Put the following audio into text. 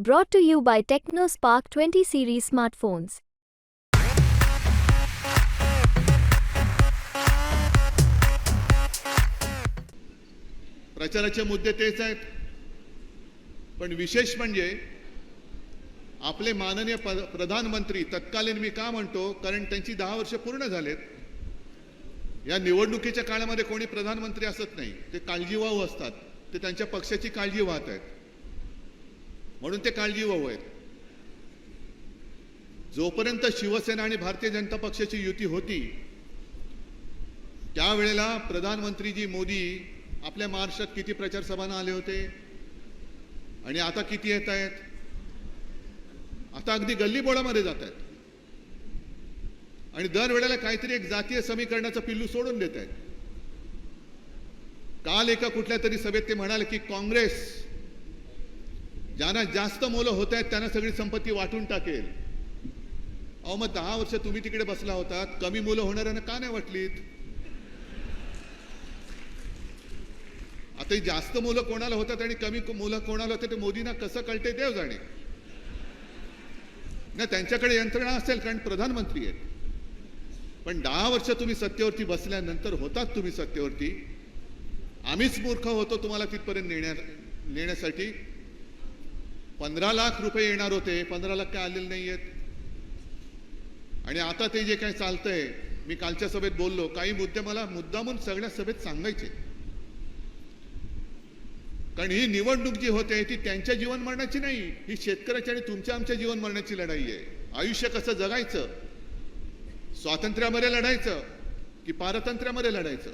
Brought to you by TechnoSpark 20 series smartphones. प्रचाराचे मुद्दे तेच आहेत. पण विशेष म्हणजे आपले माननीय प्रधानमंत्री तत्कालीन मी का म्हणतो कारण त्यांची दहा वर्ष पूर्ण झालेत. या निवडणुकीच्या काळामध्ये कोणी प्रधानमंत्री असत नाही. ते काळजीवाहू असतात. ते त्यांच्या पक्षाची काळजी वाहत आहेत. म्हणून ते काळजीवाहू आहेत. जोपर्यंत शिवसेना आणि भारतीय जनता पक्षाची युती होती त्यावेळेला प्रधानमंत्रीजी मोदी आपल्या महाराष्ट्रात किती प्रचार सभांना आले होते? आणि आता किती येत आहेत? आता अगदी गल्लीबोळामध्ये जात आहेत. आणि दरवेळेला काहीतरी एक जातीय समीकरणाचं पिल्लू सोडून देत आहेत. काल एका कुठल्या तरी सभेत ते म्हणाले की काँग्रेस ज्यांना जास्त मुलं होत आहेत त्यांना सगळी संपत्ती वाटून टाकेल. अहो मग दहा वर्ष तुम्ही तिकडे बसला होतात कमी मुलं होणाऱ्यांना का नाही वाटलीत? आता जास्त मुलं कोणाला होतात आणि कमी मुलं कोणाला होतात ते मोदींना कसं कळते देव जाणे. नाही त्यांच्याकडे यंत्रणा असेल कारण प्रधानमंत्री आहेत. पण दहा वर्ष तुम्ही सत्तेवरती बसल्यानंतर होतात तुम्ही सत्तेवरती. आम्हीच मूर्ख होतो तुम्हाला तिथपर्यंत नेण्या नेण्यासाठी. पंधरा लाख रुपये येणार होते पंधरा लाख काय आलेले नाही आहेत आणि आता ते जे काही चालतंय मी कालच्या सभेत बोललो काही मुद्दे मला मुद्दामून सगळ्या सभेत सांगायचे. कारण ही निवडणूक जी होते ती त्यांच्या जीवन मरणाची नाही ही शेतकऱ्याची आणि तुमच्या आमच्या जीवन मरणाची लढाई आहे. आयुष्य कसं जगायचं? स्वातंत्र्यामध्ये लढायचं की पारतंत्र्यामध्ये लढायचं?